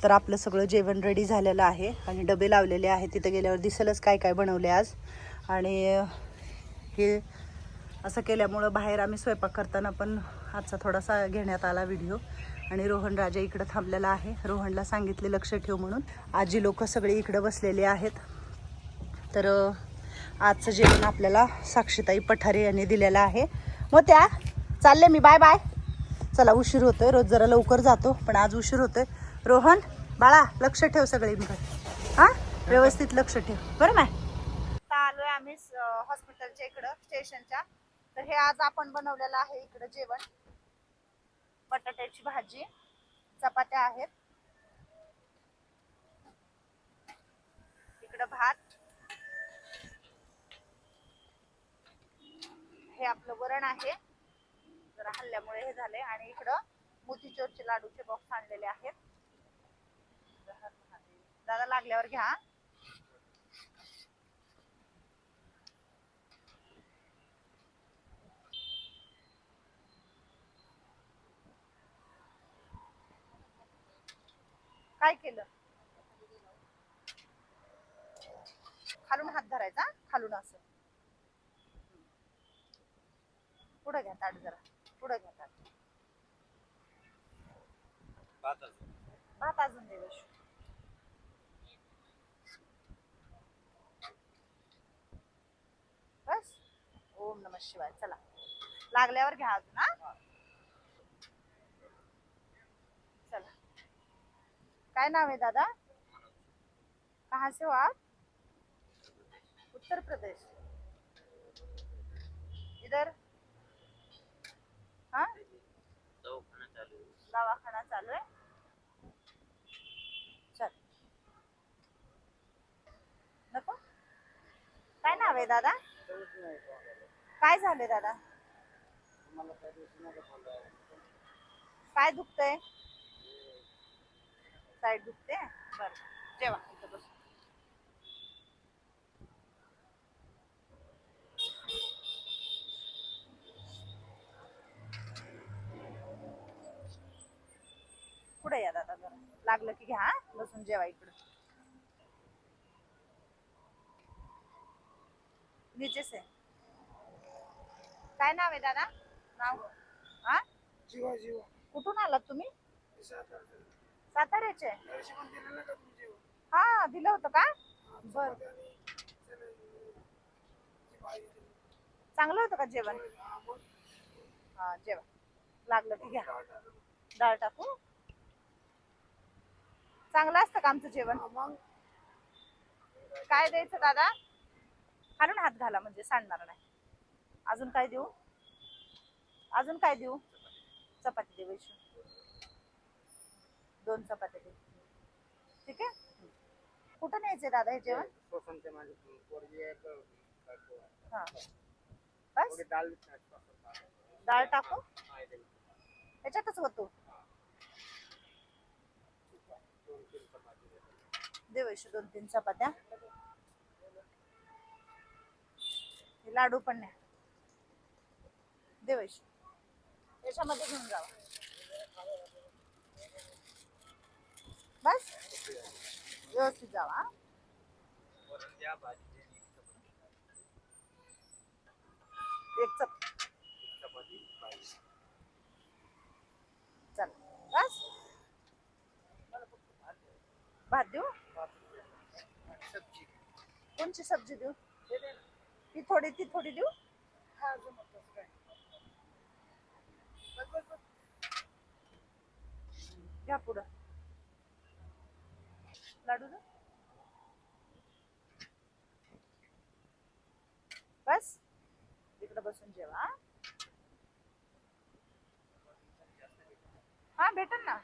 तर आपलं सगळं जेवण रेडी झालेलं आहे. आणि डबे लावलेले आहेत. तिथं गेल्यावर दिसेलच काय काय बनवले आज. आणि हे असं केल्यामुळं बाहेर आम्ही स्वयंपाक करताना पण आजचा थोडासा घेण्यात आला व्हिडिओ आणि रोहन राजा इकडं थांबलेला आहे. रोहनला सांगितले लक्ष ठेव म्हणून. आजी लोक सगळे इकडं बसलेले आहेत. तर आजचं जेवण आपल्याला साक्षीताई पठारे यांनी दिलेलं आहे. मग त्या चालले मी. बाय बाय चला उशीर होतोय. रोज जरा लवकर जातो पण आज उशीर होतोय. रोहन बाळा लक्ष ठेव सगळे हा? व्यवस्थित लक्ष ठेव. बरं नाही आता आलोय आम्ही हॉस्पिटलच्या इकडं स्टेशनच्या तर हे आज आपण बनवलेलं आहे इकडं जेवण. बटाट्याची भाजी चपात्या आहेत. इकडं भात. हे आपलं वरण आहे. जरा हल्ल्यामुळे हे झाले आणि इकडं मोतीचूरचे लाडूचे बॉक्स आणलेले आहेत. दादा लागल्यावर घ्या. काय केलं? खालून हात धरायचा खालून असं. पुढे घ्या ताट जरा पुढे घ्या ताट. भात अजून. दे वैशू. बस ओम नम शिवाय. चला. लागल्यावर घ्या अजून हा. चला. काय नाव आहे दादा? कहाँ से हो आप? उत्तर प्रदेश. इधर. हाँ? दवाखाना चालू आहे. चल नको? काय नाव आहे दादा? काय झाले दादा? काय दुखतंय? साईड दुखते बर. जेवा इथं बस. पुढे या दादा जरा. लागलं की घ्या बसून जेवा इकडं. नीचे आहे. काय नाव आहे दादा? नाव? हा? जीवा जीवा. कुठून आलात तुम्ही? साताऱ्याचे? हा दिलं होतं का? बर. चांगलं होतं का जेवण? हा, मग हा जेवा लागलं की घ्या. डाळ टाकू चांगलं असतं का आमचं जेवण? मग. काय द्यायचं दादा? खालून हात घाला म्हणजे सांडणार नाही. अजून काय देऊ? अजून काय देऊ? चपाती दे वैशू दोन चपात्या दे ठीक आहे? कुठं न्यायचंय दादा हे जेवण? सोसनचे माझे पोरगी आहे तर टाकू. हा. बस. थोडी डाळ. डाळ टाकू. त्याच्यातच होतो चपाती दे. वैशू दोन तीन चपात्या. हे लाडू पण न्या. देवेश. याच्यामध्ये घेऊन जावा. बस. व्यवस्थित जावा एक चप चल. बस. भात देऊ? सब्जी कोणची सब्जी देऊ? ती थोडी ती थोडी देऊ हा, अजून मग तसं काय. बस, बस, बस. घ्या पुढं. लाडू ना बस. इकडे बसून जेवा. हा? भेटल ना.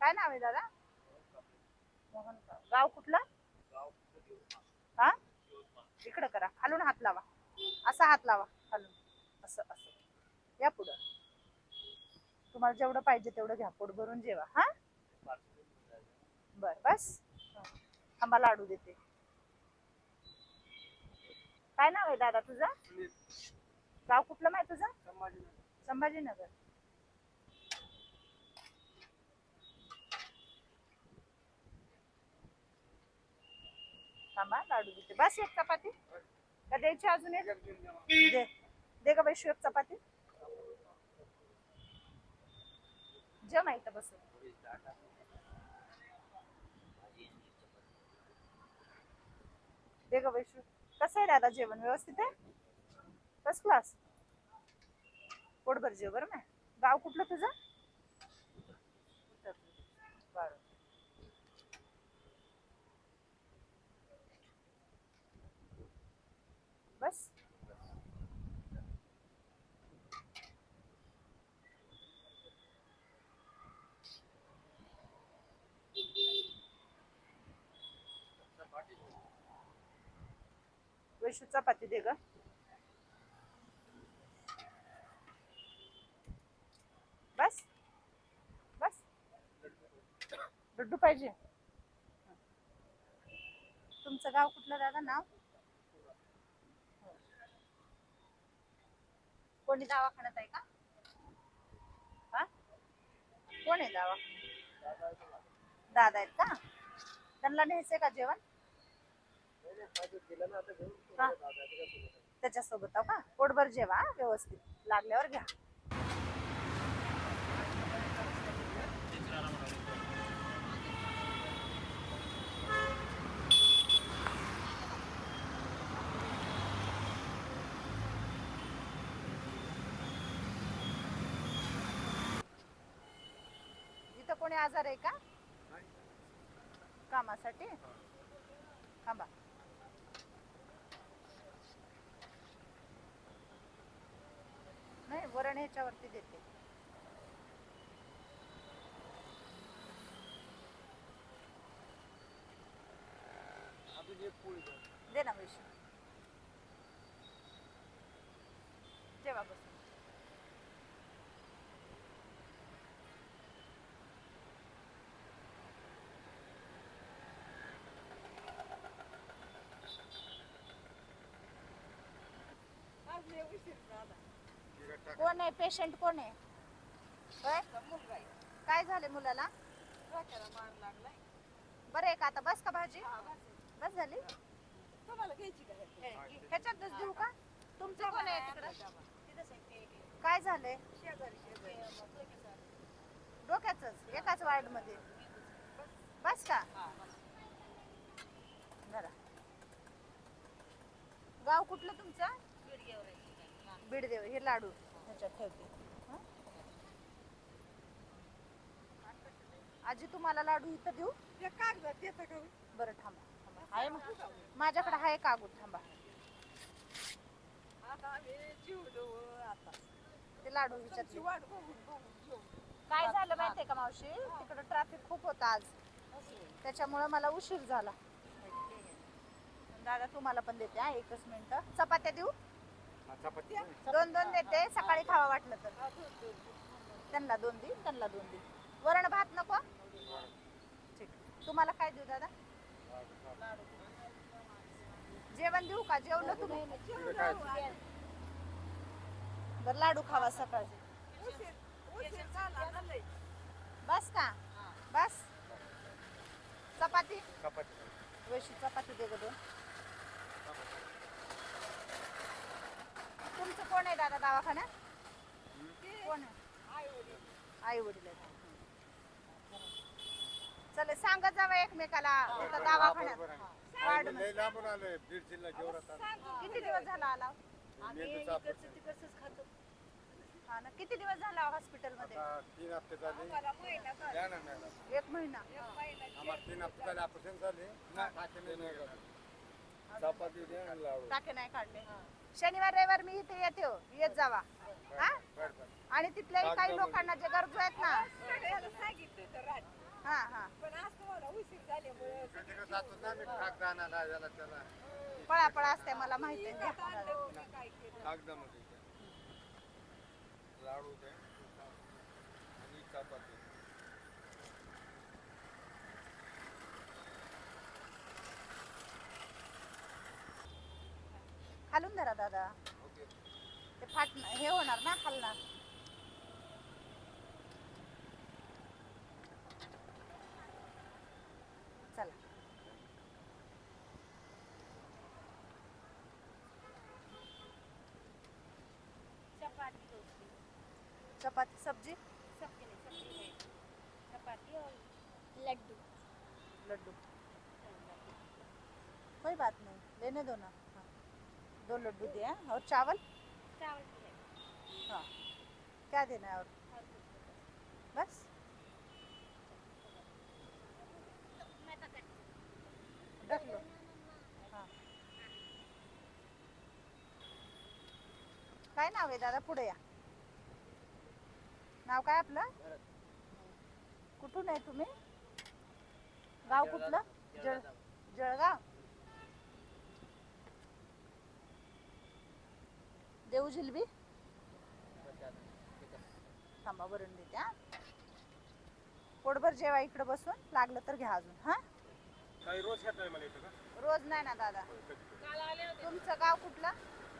काय नाव आहे दादा? मोहन गाव कुठलं? हा? इकडं करा. खालून हात लावा. असा हात लावा. खालून. असं असं. या पुढं. तुम्हाला जेवढं पाहिजे तेवढं घ्या. पोट भरून जेवा. हा? बर बस. आम्हाला लाडू देते. काय नाव आहे दादा तुझा? गाव कुठलं माहिती तुझं? संभाजीनगर. थांबा लाडू देते. बस एक चपाती. का द्यायची अजून एक? दे, दे का बाई शिव चपाती. जमा इथं बस दे ग वैशू कसं आहे दादा जेवण? व्यवस्थित आहे? फर्स्ट क्लास पोटभर जेव बरं ना गाव कुठलं तुझं? बरं बस. वैशू चपाती दे ग. बस. बस. लड्डू पाहिजे. तुमचं गाव कुठलं दादा? नाव? कोणी दवाखान्यात आहे का? हा? कोण आहे दवाखान्यात? दादा आहेत का? त्यांना न्यायचंय का जेवण? हा. त्याच्यासोबत का? पोटभर जेवा व्यवस्थित. लागल्यावर घ्या. इथं कोणी आजार आहे का? कामासाठी? थांबा. नाही वरण ह्याच्यावरती देते. दे. ना वैशू जेवा बस कोण आहे? पेशंट कोण आहे? होय? काय झाले मुलाला? बरं आहे का आता बस का भाजी? बस झाली? ह्याच्यातच देऊ का? तुमचं कोण आहे तिकडं? काय झालंय? डोक्याच एकाच वार्डमध्ये बस का? जरा गाव कुठलं तुमचं? बीडदेव हे लाडू. ह्याच्यात ठेवते. हं? आजी तुम्हाला लाडू इथं देऊ? बरं थांबा थांबा. आहे मा- माझ्याकडे आहे कागद थांबा. ते लाडू ह्याच्यात काय झालं माहितीये का मावशी? तिकडं ट्रॅफिक खूप होता आज. त्याच्यामुळे मला उशीर झाला. दादा तुम्हाला पण देते हा एकच मिनिट. चपात्या देऊ? दोन दोन देते सकाळी खावा वाटलं तर. त्यांना दोन दे त्यांना दोन दे. वरण भात नको? ठीक. तुम्हाला काय देऊ दादा? जेवण देऊ का? जेवलं तुम्ही? बरं लाडू खावा सकाळचे बस का बस चपाती वैशी चपाती दे गं दोन तुमचं दवाखान्यात कोण आहे आई वडील चल सांगत जावं एकमेकाला. तिथं दवाखान्यात. वार्ड लय लांबून आलोय बीड जिल्हा जेवढा किती दिवस झाला आला? हा ना किती दिवस झाला हॉस्पिटलमध्ये तीन हप्ते झाले. द्या ना मॅडम एक महिना. आम्हाला तीन हप्ते झाले ऑपरेशन झाले. चपाती द्या आणि लाडू. टाके नाही काढले शनिवार रविवार मी इथे येते हो. येत जावा. हा? बरं बरं. आणि तिथल्याही काही लोकांना जे गरजू आहेत ना. हा हा. तिकडे जातो ना मी कागद आणायला याला त्याला. पळापळा असते मला माहिती आहे. कागदामध्ये. लाडू द्या. खालून धरा दादा. ते फाट हे होणार ना खालणार चपाती सब्जी? चपाती लड्डू. लड्डू. कोई बात नहीं लेने दो ना. दो लड्डू दिया और चावल? चावल है। क्या देना है और। बस। रख लो। हां। काय नाव आहे दादा? पुढे या. नाव काय आपलं? कुठून आहे तुम्ही? गाव कुठलं? जळ जळगाव. देऊ जिलबी थांबा वरण देते हा. पोटभर जेवा इकडे बसून लागलं तर घ्या अजून हा. काही रोज नाही मला इथं का? रोज नाही ना दादा. तुमचं गाव कुठलं?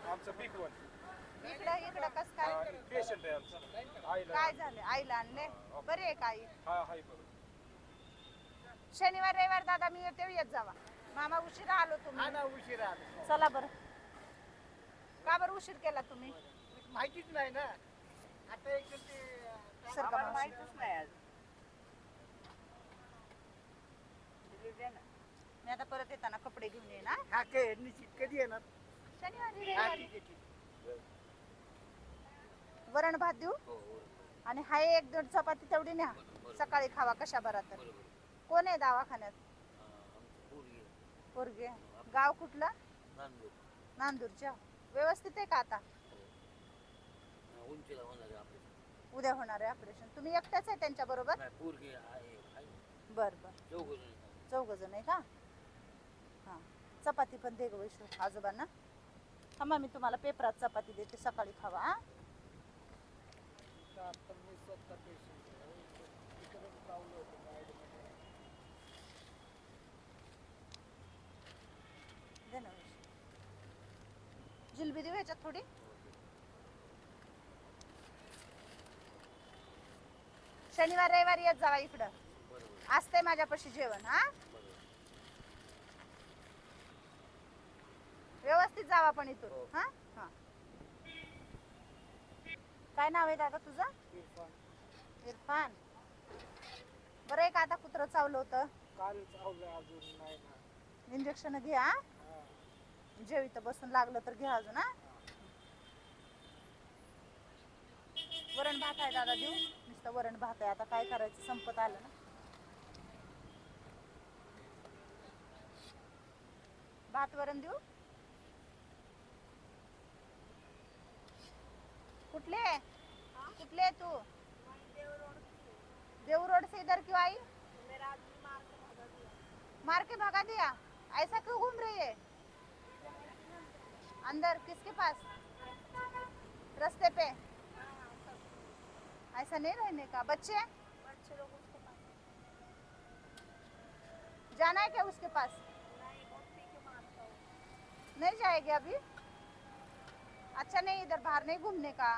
आमचं पीक वन. इकडं इकडं कस काय? पेशंट आहे आमचं. आईला. काय झालं? आईला आणले? बरे आहे काही हा हाय बरोबर शनिवार रविवार दादा मी येते येत जावा. मामा उशिरा आलो तुम्ही. ना उशीर आला. चला बरं. का बरं उशीर केला तुम्ही? माहितीच नाही ना. आता एक ते सर का आम्हाला मावशी? माहितच नाही आज. मी आता परत येताना कपडे घेऊन येणार हा? काय निश्चित कधी येणार? शनिवारी हा रविवारी. ठीक आहे ठीक आहे. वरण भात देऊ? आणि हाय एक दोन चपाती तेवढी न्या. सकाळी खावा कशा बरा तर. कोण आहे दवाखान्यात? पोरगे गाव कुठलं? नांदूरच्या. व्यवस्थित आहे का आता? उंचीला होणार आहे आपल्या उद्या होणार आहे ऑपरेशन तुम्ही एकट्याच आहे त्यांच्या बरोबर? नाही पोरगी आहे आहे. बर बर. चौघजण चौघ जण आहे का? हां. चपाती पण दे ग वैशू आजोबांना. थांबा मी तुम्हाला पेपरात चपाती देते सकाळी खावा हा तर आता मी स्वतः patient आहे. तिकडे लावलं होतं गाडीमध्ये. दे ना वैशू जिलबी देऊ ह्याच्यात थोडी. शनिवार रविवारी येत जावा इकडं. असतंय माझ्यापाशी जेवण हा? व्यवस्थित जावा पण हो. इथून हा. हा? काय नाव आहे दादा तुझं? इरफान. इरफान. बरं आहे का आता कुत्रं चावलं होतं. काल चावलं अजून नाही ना. इंजेक्शन घ्या जेवित बसून लागलं तर घ्या अजून हा. वरण भात आहे दादा देऊ. नुसतं वरण भात आहे. आता काय करायचं? संपत आलं ना. भात वरण देऊ. कुठले? कुठले आहे तू? देव रोड से इधर क्यों आई? मार्के भागा भगा दिया. ऐसा क्यों घूम रही है? अंदर, किसके पास? रास्ते पे। ऐसा नहीं रहने का। बच्चे जाना है क्या उसके पास? नहीं जाएगी अभी? अच्छा नहीं, इधर बाहर नहीं घूमने का।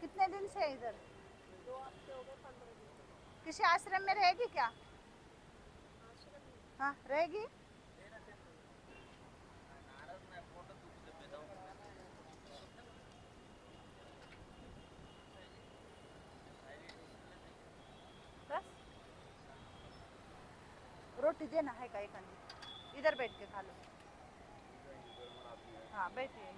कितने दिन से इधर? किसी आश्रम में रहेगी क्या? हाँ रहेगी? रोटी देना है का एक इधर बैठ के खा लो। हाँ बैठिए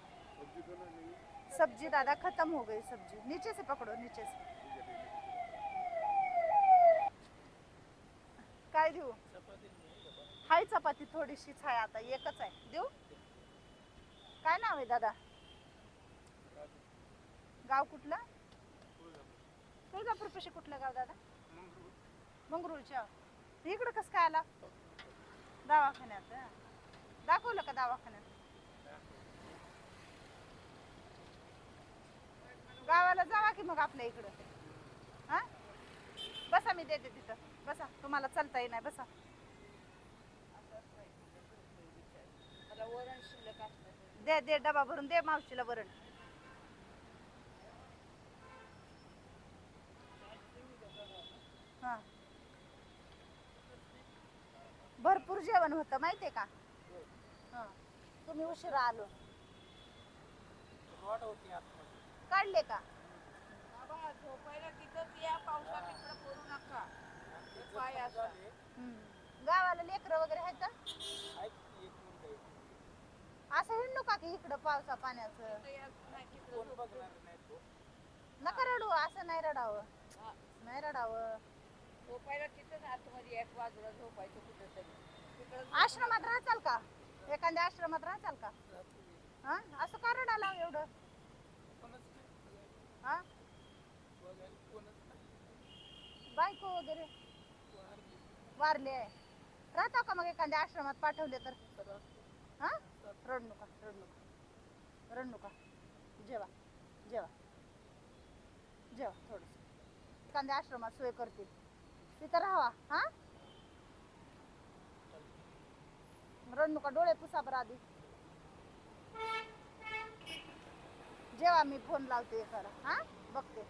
सब्ज़ी दादा खत्म हो गई सब्ज़ी। नीचे से पकड़ो, नीचे से। काय देऊ? हाय चपाती थोडीशीच आहे आता एकच आहे. देऊ? काय नाव आहे दादा? गाव कुठलं? तुळजापूर पशी कुठलं गाव दादा? मंगरुळच्या. इकडं कसं काय आला? दवाखान्यात दाखवलं का दवाखान्यात? गावाला जावा की मग आपल्या इकडं? हा? बसा मी देते तिथं. बसा तुम्हाला चालता नाही बसा. दे दे डबा भरून दे मावशीला वरण. हा. जेवण होतं माहितीये का? हं. तुम्ही उशिरा आलो. काढले का? बाबा झोपायला या पावसात इकडं पडू नका पाय असा हं. गावाला लेकरं वगैरे आहेत का? असं हिंडू का की इकडं पावसा पाण्याचं? नका रडू असं नाही रडावं. नाही रडावं. झोपायला तिथंच आतमध्ये एक बाजूला झोपायचं कुठं तरी आश्रमात राहचाल का? एखाद्या आश्रमात राहचाल का? हा? असं का रडाला एवढं? हा? बायको वगैरे? वारले आहे. राहता का मग एखाद्या आश्रमात पाठवले तर? तर हा? रडू नका नका. नका. जेवा जेवा. जेवा थोडस. एखाद्या आश्रमात सोय करतील. तिथं राहावा हा? रडू नका डोळे पुसा बरं आधी. जेव्हा मी फोन लावते खरं हा? बघते.